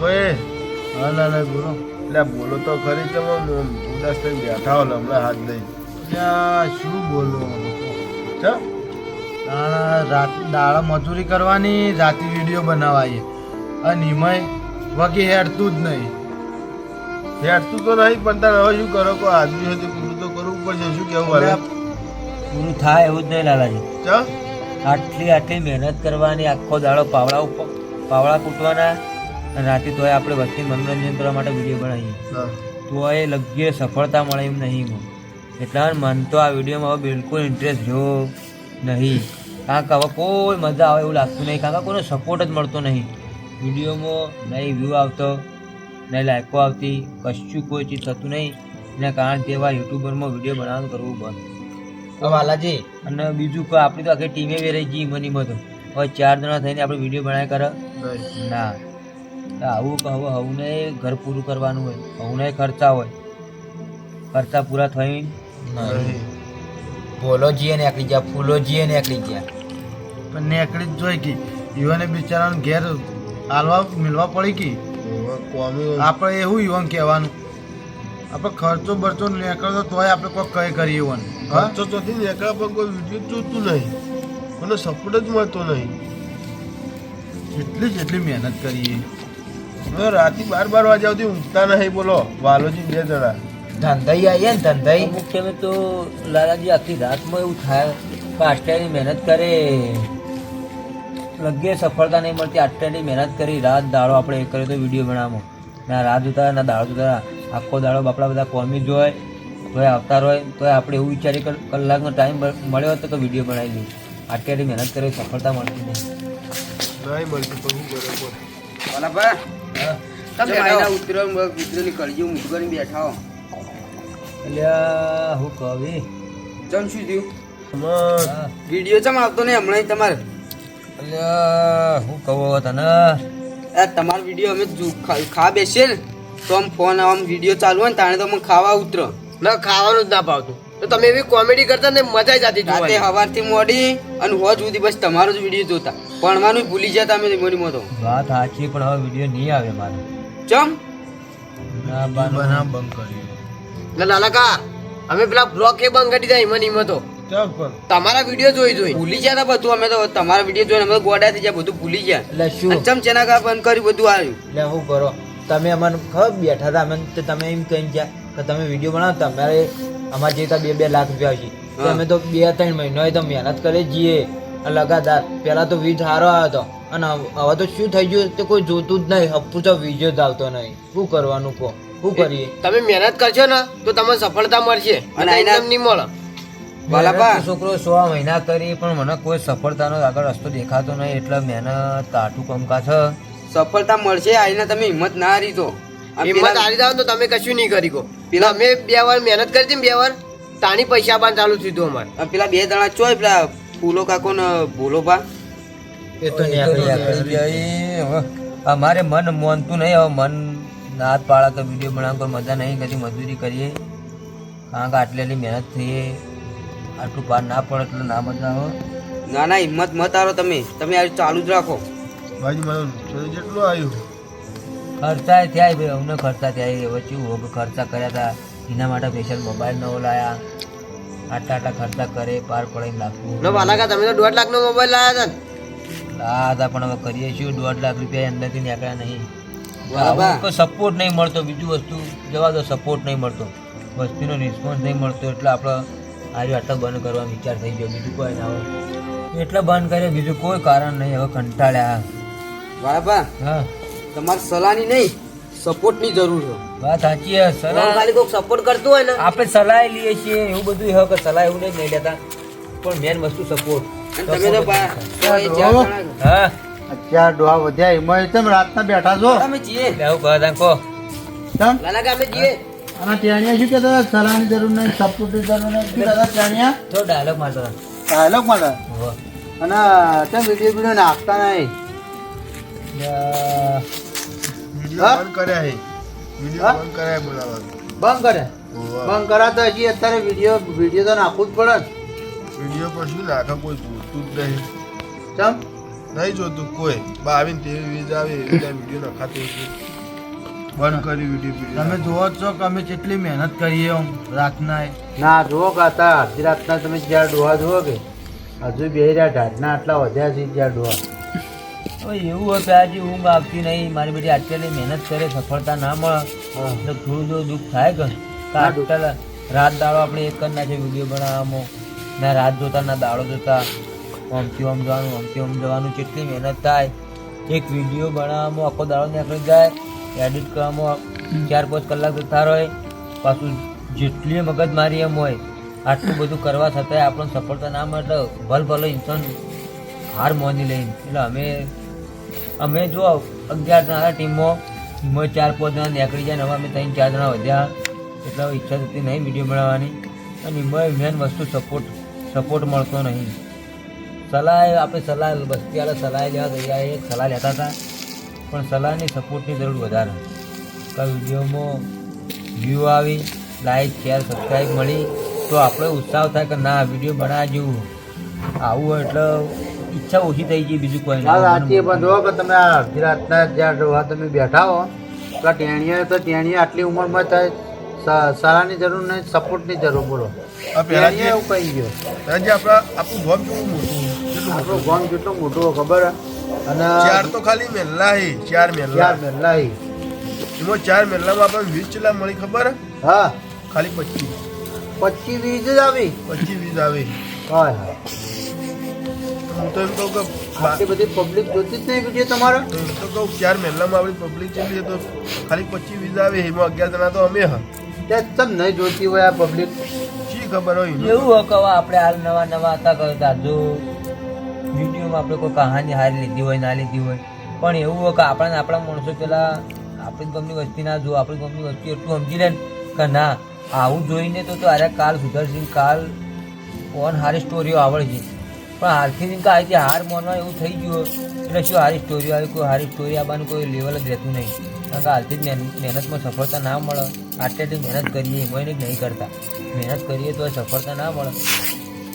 ભાઈ. હા લાલા બોલો. એટલે બોલો તો ખરી તમે. ઉદાસ થઈને બેઠા હો હમણાં હાથ દઈ શું બોલો? રાત દાડા મજૂરી કરવાની રાતે વીડિયો બનાવાય. અને નિમય બાકી હેડતું જ નહીં. હેડતું તો નહીં પણ તારે હવે શું કરો? કોઈ આદમી હોય પૂરું તો કરવું પડશે. શું કેવું હવે પૂરું થાય એવું જ નહીં લાલાજી. આટલી આટલી મહેનત કરવાની આખો દાડો પાવડા ઉપર પાવડા કૂટવાના. અને રાતે તોય આપણે વસ્તી મનોરંજન કરવા માટે વીડિયો બનાવીએ. તોય લગ્ય સફળતા મળે એમ નહીં એટલા મન તો આ વિડીયોમાં હવે બિલકુલ ઇન્ટરેસ્ટ રહ્યો નહીં. કારણ કે હવે કોઈ મજા આવે એવું લાગતું નહીં. કારણ કે કોઈનો સપોર્ટ જ મળતો નહીં. વિડીયોમાં નહીં વ્યૂ આવતો નહીં લાઇકો આવતી કશું કોઈ ચીજ થતું નહીં. એના કારણ તેવા યુટ્યુબરમાં વીડિયો બનાવવાનું કરવું બંધ. વાલાજી અને બીજું કે આપણી તો આખી ટીમે વેરાઈ ગઈ મની તો. હવે ચાર જણા થઈને આપણે વીડિયો બનાવ્યા કરે. ના. આવું હવે હવને ઘર પૂરું કરવાનું હોય હવને ખર્ચા હોય. ખર્ચા પૂરા થઈ નહીં. બોલો જીએ નીકળી ગયા ફૂલો જીએ નીકળી ગયા. પણ નેકડી જ જોઈ કે યુવાને બિચારાને ઘેર હાલવા મિલવા પડી કે આપણે એવું યુવાન કહેવાનું. આપણે ખર્ચો બરચો નીકળતો તોય આપણે કોઈ કઈ કરીએ યુવાન ખર્ચો ચોથી નીકળ્યા પણ કોઈ વીડિયો જોતું નહીં. મને સપોર્ટ જ મળતો નહીં. એટલી જ એટલી મહેનત કરીએ. હવે રાતે બાર બાર વાગ્યા સુધી ઊંઘતા નહીં બોલો. વાલોજી બે જણા ધંધાઈ આવીએ ને ધંધાઈ. મુખ્ય મેં તો લાલાજી આખી રાતમાં એવું થાય કે આટલાની મહેનત કરે. લગે સફળતા નહીં મળતી આટલાની મહેનત કરી રાત દાડો આપણે એ કર્યો તો વીડિયો બનાવો ના રાત જોતા ના દાડો જોતા આખો દાડો બાપડા બધા કોમી જોય તોય આવતા હોય તોય આપણે એવું વિચારી કે કલાકનો ટાઈમ મળ્યો હતો તો વીડિયો બનાવી દઉં આટલી મહેનત કરી સફળતા મળતી નહીં. નહીં મળતું પણ શું કરે. તમે આઈના ઉતરો ઉતરેલી કળજી મૂઠું કરીને બેઠા એટલે હું કહી ચમ શું થયું? વીડિયો ચમ આવતો નહીં હમણાં તમારે? એટલે હું કહું તને? તમારો વીડિયો અમે ખા- ખા બેસીએ ને તો આમ ફોન આમ વીડિયો ચાલુ હોય ને તાણે તો અમે ખાવા ઉતરો. ના ખાવાનું જ ના ભાવતું. તો તમે એવી કોમેડી કરતા ને મજા જ આતી રાતે જોવાની સવારથી મોડી અને હોજ સુધી બસ તમારો જ વીડિયો જોતા. ભણવાનું ભૂલી જતા અમે મોડી મોટો વાત સાચી પણ હવે વીડિયો નહીં આવે મારે. ચમ? ના બંધ કરીએ લાલાકા અમે પેલા બ્લોક એ બંધ કરી દીધા ઈમન ઈમન તો તમારા વીડિયો જોઈ જોઈ. ભૂલી જતા બધું અમે તો. તમારા વીડિયો જોઈને અમે ગોડા થઈ ગયા બધું ભૂલી ગયા. એટલે શું? ચમ ચેના કા બંધ કર્યું બધું આવ્યું. એટલે હું કરો? તમે અમને ખબર બેઠા હતા અમે તમે એમ કહી ગયા. કે તમે વીડિયો બનાવો તમારે અમારે જેતા બે બે લાખ રૂપિયા છે. તો અમે તો બે ત્રણ મહિનો તો મહેનત કરે જઈએ. લગાતાર પહેલાં તો વીજ સારો આવ્યો હતો. અને હવે તો શું થઈ ગયું તે કોઈ જોતું જ નહીં. હપ્પુ તો વીજો જ આવતો નહીં. શું કરવાનું કહો? શું કરીએ? તમે મહેનત કરશો ને તો તમને સફળતા મળશે. અને એના- નહીં મળે. મહેનત છોકરો સો મહિના કરી પણ મને કોઈ સફળતાનો આગળ રસ્તો દેખાતો નહીં. એટલે મહેનત કાઠું કમકા છે સફળતા મળશે આઈને તમે હિંમત ના હારી તો. હિંમત હારી જાવ તો તમે કશું નહીં કરી કો. પેલા- અમે બે વાર મહેનત કરી હતી બે વાર તાણી પૈસા પણ ચાલુ થયું હતું અમારે. પેલા બે જણા ચોય પેલા ફૂલો કાકો ને ભૂલો બા. એ તો અમારે મન મોનતું નહીં હવે મન નાત પાડા તો વીડિયો બનાવવા કોઈ મજા નહીં કદી મજૂરી કરીએ. કારણ કે આટલી આટલી મહેનત થઈએ. આટલું પાર ના પડે એટલે ના મજા આવે. ના ના હિંમત મત આવો તમે. તમે આ ચાલુ જ રાખો. ભાઈ મને જેટલું આવ્યું. ખર્ચા થયા ભાઈ અમને ખર્ચા થયા હવે શું ખર્ચા કર્યા હતા એના માટે સ્પેશિયલ મોબાઈલ નવો લાયા. આટલા આટલા ખર્ચા કરે પાર પડે એમ લાગતું વાલાકા તમે તો દોઢ લાખનો મોબાઈલ લાયા હતા આ હતા પણ હવે કરીએ શું? દોઢ લાખ રૂપિયા અંદરથી નીકળ્યા નહીં. કોઈ સપોર્ટ નહીં મળતો. બીજું વસ્તુ જવા દો સપોર્ટ નહીં મળતો. વસ્તુનો રિસ્પોન્સ નહીં મળતો. એટલે આપણે આજે આટલા બંધ કરવાનો વિચાર થઈ ગયો. બીજું કોઈ ના હોય. એટલે બંધ કરે બીજું કોઈ કારણ નહીં. હવે કંટાળ્યા. બરાબર હા. તમારે સલાહની નહીં સપોર્ટની જરૂર છે. વાત સાચી છે સલાહ ખાલી કોઈક સપોર્ટ કરતું હોય ને. આપણે સલાહ લઈએ છીએ એવું બધું હોય કે સલાહ એવું નહીં લેતા પણ મેન વસ્તુ સપોર્ટ અને તમે તો હા અત્યારે ડોહા વધ્યા એમાં તમે રાતના બેઠા છો. તમે જીએ આવું કહો તાન કહો. ચમ લાલાકા અમે જઈએ અને ટેણિયા શું કહેતા હતા? સલાહની જરૂર નહીં સપોર્ટની જરૂર નહીં. કહેતા ટેણિયા? તો ડાયલોગ મારતો ડાયલોગ હોવે. અને તમે વીડિયો વીડિયો નાખતા નહીં. વીડિયો? બંધ કર્યા હે વીડિયો બંધ કર્યા બોલાવાનું બંધ કરે? બંધ કરાતા હજી અત્યારે વીડિયો વીડિયો તો નાખવું જ પડે ને વીડિયો પર શું નાખે કોઈ જોતું જ નહીં. ચમ? નહીં જોતું કોઈ. બા આવીને તેવી વીજ આવે એવી રીતે વીડિયો નખાતો બંધ કરી વીડિયો તમે જોવો છો કે અમે કેટલી મહેનત કરીએ એમ રાતના. ના જુઓ કાતા અડધી રાતના તમે જ્યાં ડોહા જુઓ કે હજુ બે રહ્યા ઢાઢના આટલા વધ્યા છે જ્યાં ડોહા. એવું હોય આજે ઊંઘ આવતી નહીં. મારી બેટી આટલી મહેનત કરે સફળતા ના મળે. તો થોડું જો દુઃખ થાય કે? આટલા રાત દાડો આપણે એક જ નાખે વીડિયો બનાવવામાં. ના રાત જોતા ના દાડો જોતા. આમથી આમ જવાનું આમથી આમ જવાનું કેટલી મહેનત થાય. એક વીડિયો બનાવવામાં આખો દાડો નીકળી જાય. એડિટ કરવામાં ચાર પાંચ કલાક જતા રહે. પાછું જેટલી મગજ મારી એમ હોય આટલું બધું કરવા છતાંય આપણને સફળતા ના મળે. ભલ ભલે ઇન્સાન હાર માની લઈને એટલે અમે અમે જો અગિયાર જણા ટીમમાં મેં ચાર પાંચ જણા નીકળી જાય અમે ત્રણ ચાર જણા વધ્યા. એટલા ઈચ્છા થતી નહીં વીડિયો બનાવવાની. અને એમાં મેન વસ્તુ સપોર્ટ સપોર્ટ મળતો નહીં. સલાહ, આપણે સલાહ બસ્તીવાળા સલાહ લેવા ગયા એ સલાહ લેતા હતા. પણ સલાહની સપોર્ટની જરૂર વધારે. કે વિડીયોમાં વ્યૂ આવી લાઈક શેર સબસ્ક્રાઈબ મળી, તો આપણે ઉત્સાહ થાય કે ના વીડિયો બનાવવા જેવું આવું એટલે ઈચ્છા ઓછી થઈ ગઈ બીજું કોઈ હા સાચી પણ કે તમે આ અડધી રાતના જ્યાં તમે બેઠા હો તો ટેણીએ તો ટેણીએ આટલી ઉંમરમાં થાય સારાની જરૂર નહીં સપોર્ટની જરૂર બોલો. આ પહેલા ટેણીએ જે એવું કહી ગયો. જે આપણા આપણું ગોમ કેટલું મોટું? આપણું ગામ કેટલું મોટું ખબર અને ચાર તો ખાલી મેલ્લા હે ચાર મેલ્લા ચાર મહેલા હી. એમાં ચાર મેલ્લામાં આપણે વીસ ચીલા મળી ખબર હા? ખાલી પચીસ. પચીસ વીસ જ આવી. પચીસ વીસ આવી. હા હા હું તો એમ કહું કે આટલી બધી પબ્લિક જોતી જ નહીં વીડિયો તમારો? તો એમ તો કહું ચાર મહેલામાં આપણી પબ્લિક જેટલી તો ખાલી પચીસ વીસ આવે એમાં અગિયાર જણા તો અમે હા. ત્યાં તમ નહીં જોતી હોય આ પબ્લિક શી ખબર હોય? એવું હોય હવે આપણે હાલ નવા નવા હતા કરતા જો વિડીયોમાં આપણે કોઈ કહાની હારી લીધી હોય ના લીધી હોય. પણ એવું હોય કે આપણા આપણા માણસો પેલા આપણી ગમની વસ્તી ના જો આપણી ગમની વસ્તી એટલું સમજી લે કે ના આવું જોઈને તો તો અરે કાલ સુધરશે કાલ કોણ હારી સ્ટોરીઓ આવડશે. પણ હારથી જેમ કે આજે હાર માનવા એવું થઈ ગયું એટલે શું હારી સ્ટોરી આવી? કોઈ હારી સ્ટોરી આવવાનું કોઈ લેવલ જ રહેતું નહીં. કારણ કે હાલથી જ મહેનતમાં સફળતા ના મળે. આટલી મહેનત કરીએ એમાં જ નહીં કરતા. મહેનત કરીએ તો સફળતા ના મળે.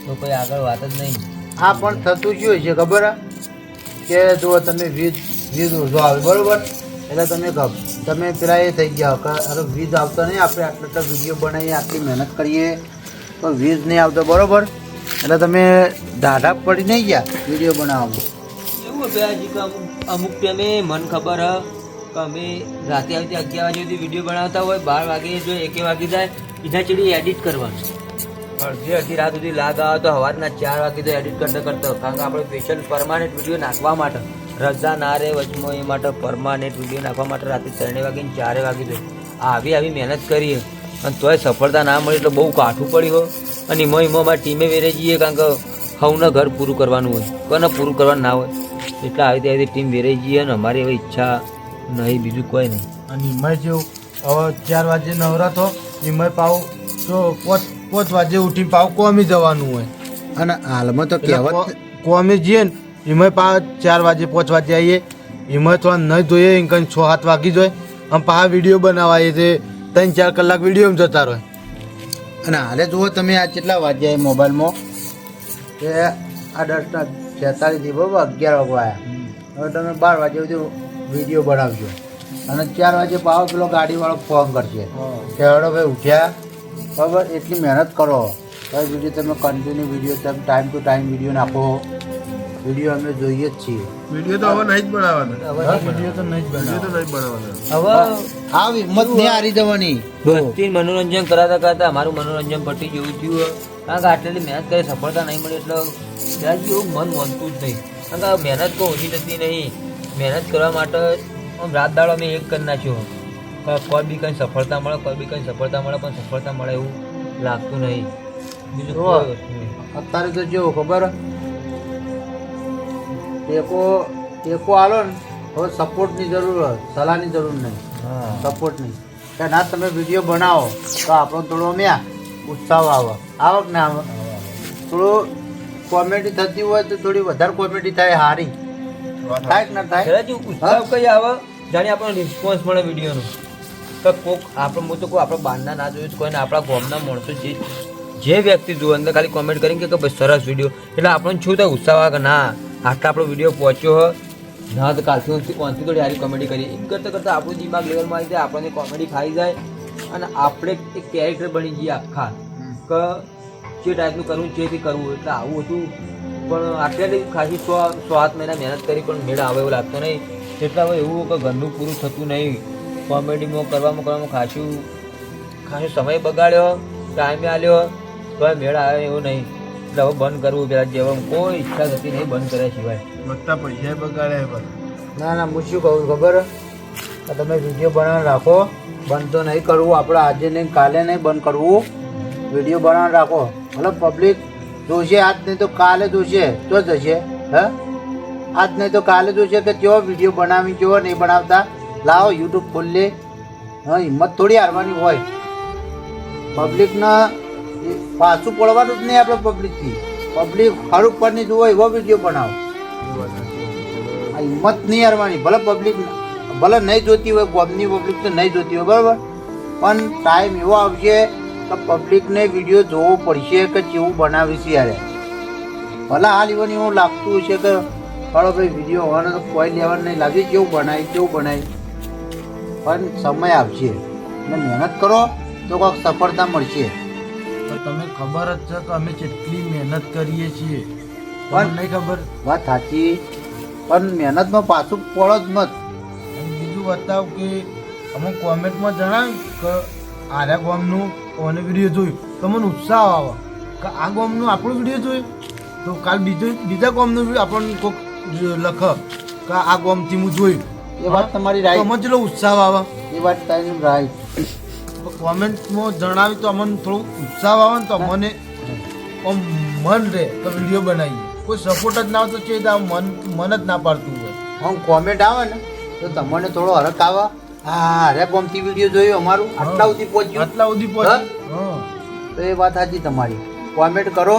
તો કોઈ આગળ વાત જ નહીં. આ પણ થતું શું છે ખબર હે? કે જો તમે વીજ વીજ ઓછો આવે, બરાબર? એટલે તમે તમે પેલા એ થઈ ગયા કે અરે વીજ આવતો નહીં, આપણે આટલા આટલા વીડિયો બનાવીએ, આટલી મહેનત કરીએ તો વીજ નહીં આવતો, બરોબર? એટલે તમે દાઢા પડી નહીં ગયા, વીડિયો બનાવવામાં એવું હતું હજી અમુક અમુક ટાઈમે મન ખબર હ, કે અમે રાતે આવતી અગિયાર વાગે સુધી વીડિયો બનાવતા હોય, બાર વાગે જો એકે વાગી જાય એના ચડી એડિટ કરવાનું. અડધી અડધી રાત સુધી લાગ આવે તો સવારના ચાર વાગે તો એડિટ કરતા કરતા, કારણ કે આપણે સ્પેશિયલ પરમાનન્ટ વીડિયો નાખવા માટે, રજા ના રહે વચમાં એ માટે પરમાનન્ટ વીડિયો નાખવા માટે રાતે ત્રણે વાગે ચારે વાગે તો આવી આવી મહેનત કરીએ. અને તોય સફળતા ના મળી એટલે બહુ કાઠું પડ્યું હોય અને એમાં એમાં મારી ટીમે વેરે જઈએ કારણ કે હવના ઘર પૂરું કરવાનું હોય. કોને પૂરું કરવાનું ના હોય? એટલે આવી રીતે આવી ટીમ વેરાઈ જઈએ અને અમારી એવી ઈચ્છા નહીં બીજું કોઈ નહીં. અને એમાં જેવું હવે ચાર વાગે નવરાતો એમાં પાવ તો પોચ પોચ વાગે ઉઠી પાવ કોમી જવાનું હોય. અને હાલમાં તો કહેવત કોમી જઈએ ને એમાં પાવ ચાર વાગે પોચ વાગે આવીએ એમાં તો નહીં જોઈએ એમ કંઈ છ સાત વાગી જોઈએ આમ પાછા વીડિયો બનાવાય છે. ત્રણ ચાર કલાક વીડિયો જતા રહે. અને હાલે જુઓ તમે આ કેટલા વાગ્યા મોબાઈલમાં? કે આ દસના છેતાલીસ બરાબર અગિયાર વાગવા આવ્યા. હવે તમે બાર વાગ્યા સુધી વીડિયો બનાવજો. અને ચાર વાગે પાવો પેલો ગાડીવાળો ફોન કરશે. કે હેડો ભાઈ ઉઠ્યા. બરાબર એટલી મહેનત કરો. તો વીડિયો તમે કન્ટિન્યુ વીડિયો તમે ટાઈમ ટુ ટાઈમ વીડિયો નાખો. વીડિયો અમે જોઈએ જ છીએ. વીડિયો તો હવે નહીં જ બનાવવાના. હવે વીડિયો તો નહીં જ તો નહીં બનાવવાના. હવે આ હિંમત નહીં હારી જવાની. બધી મનોરંજન કરાતા કરાતા અમારું મનોરંજન પટી જેવું થયું હોય. કારણ કે આટલી મહેનત કરી સફળતા નહીં મળી એટલે ત્યાં એવું મન માનતું જ નહીં. કારણ કે મહેનત કોઈ ઓછી થતી નહીં. મહેનત કરવા માટે આમ રાત દાડો અમે એક કરી નાખ્યો. કોઈ બી કંઈ સફળતા મળે કોઈ બી કંઈ સફળતા મળે પણ સફળતા મળે એવું લાગતું નહીં. બીજું અત્યારે તો જેવું ખબર ટેકો ટેકો આલો ને હવે સપોર્ટની જરૂર હોય સલાહની જરૂર નહીં. હા. સપોર્ટની. કે ના તમે વીડિયો બનાવો તો આપણો થોડો મ્યા ઉત્સાહ આવે. આવક ને આવે? થોડું કોમેડી થતી હોય તો થોડી વધારે કોમેડી થાય હારી. થાય કે ના થાય? ઉત્સાહ કઈ આવે? જાણે આપણને રિસ્પોન્સ મળે વિડીયોનો. તો કોક આપણે હું તો કોઈ આપણે બહારના ના જોયું કોઈને આપણા ગામના માણસો જે જે વ્યક્તિ જુએ અંદર ખાલી કોમેન્ટ કરીને કે ભાઈ સરસ વીડિયો. એટલે આપણને શું થાય ઉત્સાહ આવે કે ના? આટલા આપણો વીડિયો પહોંચ્યો હોય ના તો કાલથી કોનથી થોડી સારી કોમેડી કરી એમ કરતાં કરતાં આપણું દિમાગ લેવલમાં આવી જાય આપણને કોમેડી ખાઈ જાય અને આપણે એક કેરેક્ટર બની જઈએ આખા. કે જે ટાઈપનું કરવું જેથી કરવું એટલે આવું હતું. પણ આટલી ખાસી સો સો આઠ મહિના મહેનત કરી પણ મેળ આવે એવું લાગતો નહીં. એટલા હવે એવું કે ઘરનું પૂરું થતું નહીં. કોમેડીમાં કરવામાં કરવામાં ખાસું ખાસો સમય બગાડ્યો ટાઈમે આલ્યો તો મેળ આવે એવું નહીં. એટલે હવે બંધ કરવું પેલા જેવા કોઈ ઈચ્છા થતી નહીં બંધ કર્યા સિવાય. બધા પૈસા બગાડે પણ. ના ના હું શું કહું ખબર? તમે વીડિયો બનાવીને રાખો. બંધ તો નહીં કરવું. આપણે આજે નહીં કાલે નહીં બંધ કરવું. વીડિયો બનાવીને રાખો. મતલબ પબ્લિક જોશે આજ નહીં તો કાલે જોશે તો જશે હે? આજ નહીં તો કાલે જોશે કે કેવો વીડિયો બનાવી કેવો નહીં બનાવતા. લાવો યુટ્યુબ ખોલી હા હિંમત થોડી હારવાની હોય. પબ્લિકના પાછું પડવાનું જ નહીં આપણે પબ્લિકથી પબ્લિક હર ઉપરની જુઓ, એવો વીડિયો બનાવો. આ હિંમત નહીં હારવાની. ભલે પબ્લિક ભલે નહીં જોતી હોય, ગોમની પબ્લિક તો નહીં જોતી હોય, બરાબર? પણ ટાઈમ એવો આવશે કે પબ્લિકને વીડિયો જોવો પડશે કે જેવું બનાવીશ યારે. ભલે હાલ even એવું લાગતું હશે કે ચાલો ભાઈ વીડિયો હોવાનો તો કોઈ લેવાનું નહીં. લાગે કેવું બનાવી કેવું બનાવી પણ સમય આવશે. અને મહેનત કરો તો કોઈક સફળતા મળશે. તમે ખબર જ છે કે અમે કેટલી મહેનત કરીએ છીએ. પણ- નહીં ખબર? વાત સાચી પણ મહેનતમાં પાછું પડો જ મત બીજું બતાવ કે અમુક કોમેન્ટમાં જણાવ્યું કે આર્યા ગોમનું કોને વીડિયો જોયું? તો મને ઉત્સાહ આવે કે આ ગોમનું આપણું વીડિયો જોયું? તો કાલ બીજો બીજા ગોમનું આપણને કોઈક લખ કે આ ગોમથી હું જોયું. એ વાત તમારી રાઈટ સમજ લો ઉત્સાહ આવે. એ વાત તારી રાઈટ કોમેન્ટમાં જણાવી તો અમને થોડું ઉત્સાહ આવે ને તો અમને આમ મન રહે તો વીડિયો બનાવીએ. કોઈ સપોર્ટ જ ના આવે તો છે મન મન જ ના પાડતું હોય. આમ કોમેન્ટ આવે ને તો તમને થોડો હરક આવે. હા અરે ગમતી વીડિયો જોયો અમારું આટલા સુધી પહોંચ્યું. આટલા સુધી પહોંચ્યું. તો એ વાત સાચી તમારી. કોમેન્ટ કરો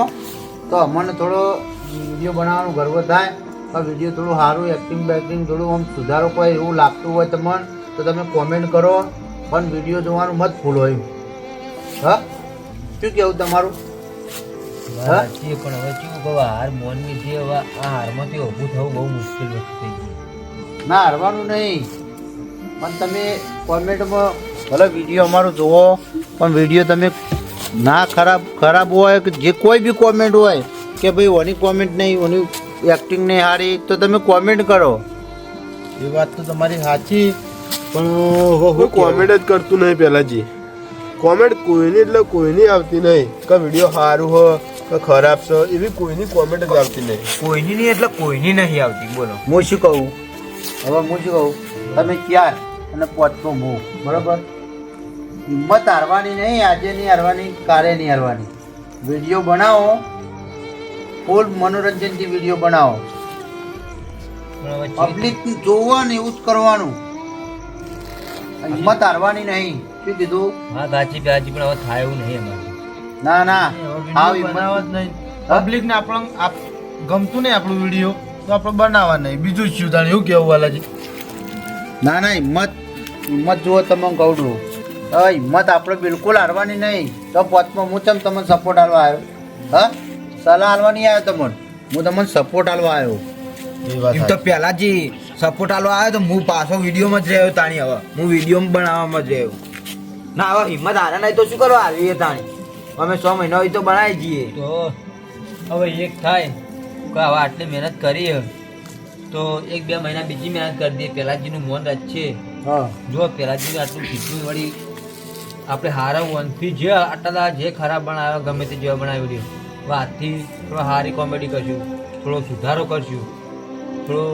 તો અમને થોડો વીડિયો બનાવવાનો ગર્વ થાય. આ વીડિયો થોડું સારું એક્ટિંગ બેક્ટિંગ થોડું આમ સુધારો કોઈ એવું લાગતું હોય તમને તો તમે કોમેન્ટ કરો. પણ વીડિયો જોવાનું મત ભૂલો એમ. હા? શું કેવું તમારું? હા? પણ હવે કેવું કહું હાર મોનની જે હવે આ હારમાંથી ઊભું થવું બહુ મુશ્કેલ વસ્તુ થઈ ગઈ. ના હારવાનું નહીં. પણ તમે કોમેન્ટમાં ભલે વીડિયો અમારો જુઓ પણ વીડિયો તમે ના ખરાબ ખરાબ હોય કે જે કોઈ બી કોમેન્ટ હોય કે ભાઈ ઓની કોમેન્ટ નહીં ઓની એક્ટિંગ નહીં હારી તો તમે કોમેન્ટ કરો. એ વાત તો તમારી સાચી. પણ કોમેન્ટ જ કરતું નહીં પહેલાંજી કોમેન્ટ કોઈની એટલે કોઈની આવતી નહીં. કે વીડિયો સારું હો કે ખરાબ છે એવી કોઈની કોમેન્ટ જ આવતી નહીં. કોઈની નહીં એટલે કોઈની નહીં આવતી બોલો. હું શું કહું? હવે હું શું કહું? તમે ક્યાર અને પહોંચતો હું. બરાબર? હિંમત હારવાની નહીં આજે નહીં હારવાની કાલે નહીં હારવાની. વીડિયો બનાવો. ફૂલ મનોરંજનથી વીડિયો બનાવો. પબ્લિક જોવાનું એવું જ કરવાનું. હિંમત હારવાની નહીં. શું કીધું? હા સાચી પ્યાજી પણ હવે થાય એવું નહીં અમારે. ના ના. આવ હિંમત. નહીં. પબ્લિક ને આપ ગમતું નહીં આપણું વીડિયો તો આપણે બનાવવા નહીં. બીજું શું તાણે એવું કેવું વાલાજી? ના ના હિંમત. હિંમત જુઓ તમે કહું છું. હિંમત આપણે બિલકુલ હારવાની નહીં. તો પોતમાં હું ચમ તમને સપોર્ટ હાલવા આવ્યો? હા? સલાહ હાલવા નહીં આવ્યો તમને? હું તમને સપોર્ટ હાલવા આવ્યો. એ વાત તો પહેલાં જે સપોર્ટ આલો આવ્યો તો હું પાછો વિડીયોમાં જ રહ્યો તાણી હવે. હું વીડિયો બનાવવામાં જ રહ્યો. ના હવે હિંમત હારે નહીં તો શું કરવા આવી તાણી? અમે છ મહિના હોય તો બનાવી જઈએ. તો હવે એક થાય. કે હવે આટલી મહેનત કરી તો એક બે મહિના બીજી મહેનત કરી દઈએ. પેલાજીનું મોન છે. જો પેલાજી આટલું કીધું વળી આપણે હારા વનથી જે આટલા જે ખરાબ બનાવ્યો ગમે તે જેવા બનાવી વીડિયો વાતથી થોડો સારી કોમેડી કરશું. થોડો સુધારો કરશું. થોડો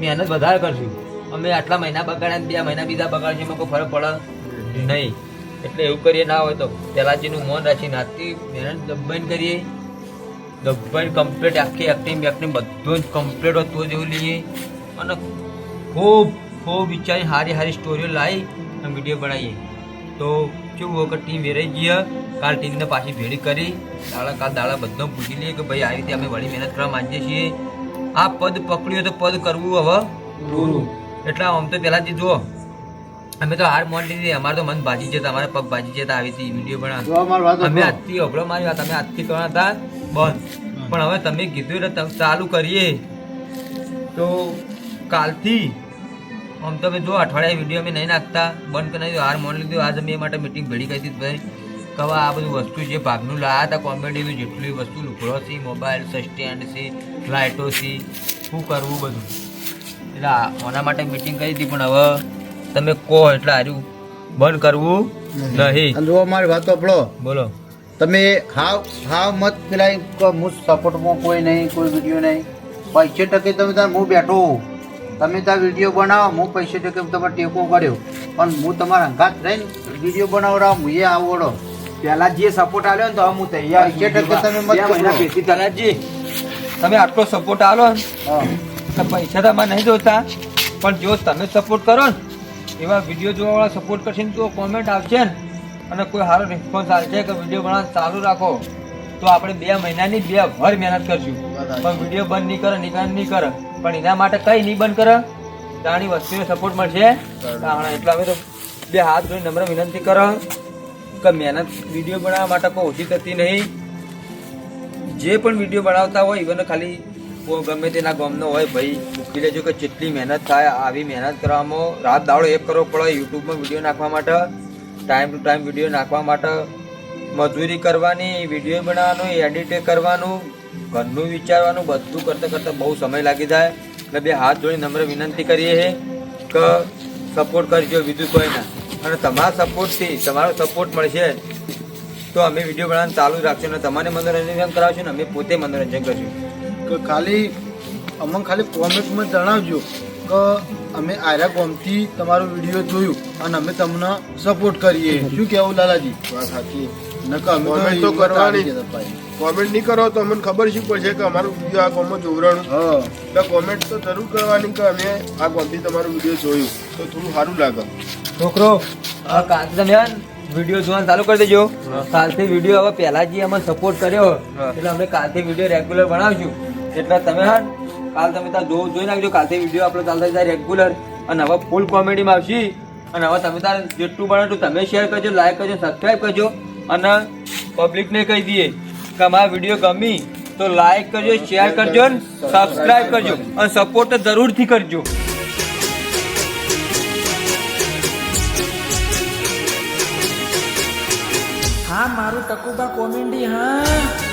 મહેનત વધારે કરશું. અમે આટલા મહિના બગાડ્યા બે મહિના બીજા બગાડશું એમાં કોઈ ફરક પડે નહીં. એટલે એવું કરીએ ના હોય તો પેલાજીનું મૌન રાખીને આજથી મહેનત દબાઈને કરીએ. દબાઈને કમ્પ્લીટ આખી એક્ટિંગ બેક્ટિંગ બધું જ કમ્પ્લીટ હતું જેવું લઈએ. અને ખૂબ ખૂબ વિચારી સારી સારી સ્ટોરીઓ લાવી અને વીડિયો બનાવીએ. તો કેવું કે ટીમ વેરાઈ ગઈ કાલ ટીમને પાછી ભેળી કરી. દાડા કાલ દાડા બધો પૂછી લઈએ કે ભાઈ, આવી રીતે અમે વળી મહેનત કરવા માંગીએ છીએ. આ પદ પકડ્યું તો પદ કરવું હવે. પૂરું એટલે આમ તો પહેલાં જે અમે તો હાર મોન લીધી. અમારે તો મન ભાજી જતા અમારે પગ ભાજી જતા આવી હતી વીડિયો વાત અમે આજથી અભળો મારી વાત અમે આજથી કરવાના હતા. બંધ. પણ હવે તમે કીધું એટલે ચાલુ કરીએ. તો કાલથી આમ તમે જો અઠવાડિયા વીડિયો અમે નહીં નાખતા. બંધ કરી નાખ્યું. હાર મોન લીધું. આજ અમે એ માટે મીટિંગ ભેડી કરી હતી ભાઈ. કવા આ બધું વસ્તુ જે ભાગનું લાયા હતા કોમેડીનું જેટલી વસ્તુ લુકડો છે મોબાઈલ સસ્ટેન્ડ સ્ટેન્ડ છે લાઇટો છે શું કરવું બધું? એટલે આના માટે મીટિંગ કરી હતી પણ હવે તમે કહો એટલે હાર્યું બંધ કરવું નહીં. જો મારી વાત આપણો. બોલો. તમે હાવ હાવ મત પેલા હું સપોર્ટમાં કોઈ નહીં કોઈ વીડિયો નહીં. પૈસે ટકે તમે તાર હું બેઠો તમે તાર વીડિયો બનાવો હું પૈસે ટકે તમારે ટેકો કર્યો. પણ હું તમારા અંગાત રહીને વીડિયો બનાવડાવો હું એ આવડો. પેલા જે સપોર્ટ આલ્યો ને તો હું તૈયાર ટકે તમે મત મહિના કરો. પેસી તનાજી તમે આટલો સપોર્ટ આલો ને તો પૈસા તમારે નહીં જોતા. પણ જો તમે સપોર્ટ કરો ને એવા વીડિયો જોવાવાળા સપોર્ટ કરશે ને તો કોમેન્ટ આવશે ને. અને કોઈ સારો રિસ્પોન્સ આવશે કે વીડિયો બનાવવાનું ચાલુ રાખો તો આપણે બે મહિનાની બે ભર મહેનત કરશું. પણ વીડિયો બંધ નહીં કરે નિકાલ નહીં કરે. પણ એના માટે કઈ નહીં બંધ કરે. તાણી વસ્તુને સપોર્ટ મળશે. એટલે અમે તો બે હાથ જોઈને નમ્ર વિનંતી કરો. કે મહેનત વીડિયો બનાવવા માટે કોઈ ઓછી થતી નહીં. જે પણ વીડિયો બનાવતા હોય ઇવન ખાલી ગમે તેના ગામનો હોય, ભાઈ, મૂકી લેજો કે જેટલી મહેનત થાય, આવી મહેનત કરવામાં રાત દાડો એક કરવો પડે યુટ્યુબમાં વીડિયો નાખવા માટે. ટાઈમ ટુ ટાઈમ વીડિયો નાખવા માટે મજૂરી કરવાની, વીડિયો બનાવવાનું એડિટ કરવાનું, ઘરનું વિચારવાનું, બધું કરતાં કરતાં બહુ સમય લાગી જાય. એટલે બે હાથ જોડી નમ્ર વિનંતી કરીએ કે સપોર્ટ કરજો બીજું કોઈ ના. અને તમારા સપોર્ટથી તમારો સપોર્ટ મળશે તો અમે વીડિયો બનાવવાનું ચાલુ રાખશું અને તમારે મનોરંજન કરાવશું ને અમે પોતે મનોરંજન કરશું. કે ખાલી અમને ખાલી કોમેન્ટમાં જણાવજો કે અમે આયરા કોમથી તમારો વીડિયો જોયું અને અમે તમને સપોર્ટ કરીએ. શું કહેવું લાલાજી? વાત સાચી. અમે તો કરવાની. કોમેન્ટ નહીં કરો તો અમને ખબર શું પડશે કે અમારું વીડિયો આ કોમમાં જોવરાણું હા. તો કોમેન્ટ તો જરૂર કરવાની કે અમે આ કોમથી તમારું વીડિયો જોયું. તો થોડું સારું લાગે. છોકરો આ કાલથી તમે વીડિયો જોવાનું ચાલુ કરી દેજો. કાલથી વીડિયો હવે પહેલા જે અમે સપોર્ટ કર્યો. એટલે અમે કાલથી વીડિયો રેગ્યુલર બનાવશું. એટલે તમે હા કાલ તમે ત્યાં જો જોઈ નાખજો કાલથી વીડિયો આપણો ચાલતા જાય રેગ્યુલર અને હવે ફૂલ કોમેડીમાં આવશી. અને હવે તમે તાર જેટલું બને એટલું તમે શેર કરજો લાઈક કરજો સબસ્ક્રાઈબ કરજો. અને પબ્લિકને કહી દઈએ કે અમારા વીડિયો ગમી તો લાઈક કરજો શેર કરજો ને સબસ્ક્રાઈબ કરજો અને સપોર્ટ જરૂરથી કરજો. હા, મારું ટકુબા કોમેડી, હા.